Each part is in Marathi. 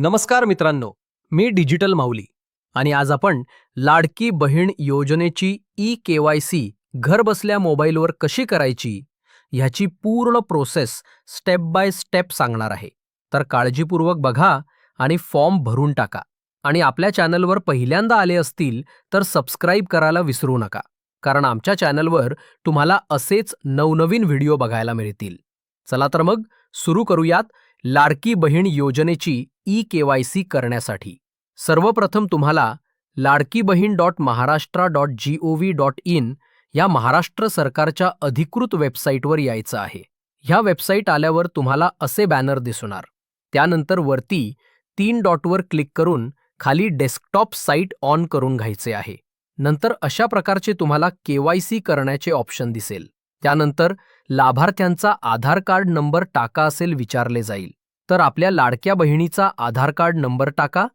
नमस्कार मित्रांनो मी डिजिटल माऊली आणि आज आपण लाडकी बहीण योजनेची ई के वाय सी घरबसल्या मोबाईलवर कशी करायची ह्याची पूर्ण प्रोसेस स्टेप बाय स्टेप सांगणार आहे. तर काळजीपूर्वक बघा आणि फॉर्म भरून टाका आणि आपल्या चॅनलवर पहिल्यांदा आले असतील तर सबस्क्राईब करायला विसरू नका कारण आमच्या चॅनलवर तुम्हाला असेच नवनवीन व्हिडिओ बघायला मिळतील. चला तर मग सुरू करूयात लाडकी बहीण योजनेची ई के वाय सी करण्यासाठी. सर्वप्रथम तुम्हाला Ladki Bahin dot Maharashtra dot G O V dot in या महाराष्ट्र सरकारच्या अधिकृत वेबसाईटवर यायचं आहे. ह्या वेबसाईट आल्यावर तुम्हाला असे बॅनर दिसणार. त्यानंतर वरती तीन डॉटवर क्लिक करून खाली डेस्कटॉप साईट ऑन करून घ्यायचे आहे. नंतर अशा प्रकारचे तुम्हाला के वाय सी करण्याचे ऑप्शन दिसेल. त्यानंतर लाभार्थ्यांचा आधार कार्ड नंबर टाका असेल विचारले जाईल. तर आपल्या लाडक्या बहिणीचा आधार कार्ड नंबर टाका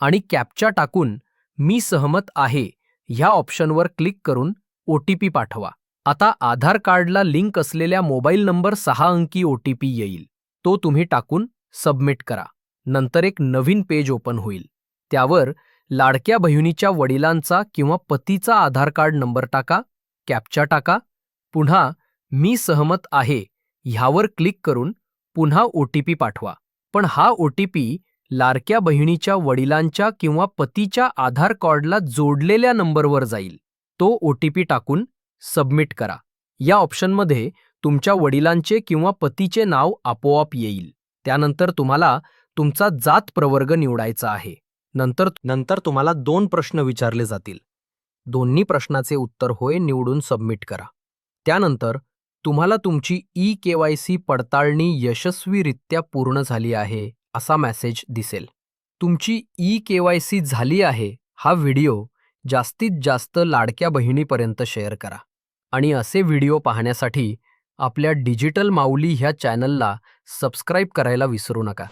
आणि कॅपचा टाकून मी सहमत आहे ह्या ऑप्शनवर क्लिक करून ओ टी पी पाठवा. आता आधार कार्डला लिंक असलेल्या मोबाईल नंबर सहा अंकी ओ टी पी येईल. तो तुम्ही टाकून सबमिट करा. नंतर एक नवीन पेज ओपन होईल. त्यावर लाडक्या बहिणीच्या वडिलांचा किंवा पतीचा आधार कार्ड नंबर टाका कॅपचा टाका पुन्हा मी सहमत आहे ह्यावर क्लिक करून पुन्हा ओ टी पी पाठवा. पण हा ओ टी पी लाडक्या बहिणीच्या वडिलांच्या किंवा पतीच्या आधार कार्डला जोडलेल्या नंबरवर जाईल. तो ओ टी पी टाकून सबमिट करा. या ऑप्शनमध्ये तुमच्या वडिलांचे किंवा पतीचे नाव आपोआप येईल. त्यानंतर तुम्हाला तुमचा जात प्रवर्ग निवडायचा आहे. नंतर नंतर तुम्हाला दोन प्रश्न विचारले जातील. दोन्ही प्रश्नाचे उत्तर होय निवडून सबमिट करा. त्यानंतर तुम्हाला तुमची ई के वाय सी पडताळणी यशस्वीरित्या पूर्ण झाली आहे असा मेसेज दिसेल. तुमची ई के वाय सी झाली आहे हा व्हिडिओ जास्तीत जास्त लाडक्या बहिणीपर्यंत शेअर करा. आणि असे व्हिडिओ पाहण्यासाठी आपल्या डिजिटल माऊली ह्या चॅनलला सबस्क्राईब करायला विसरू नका.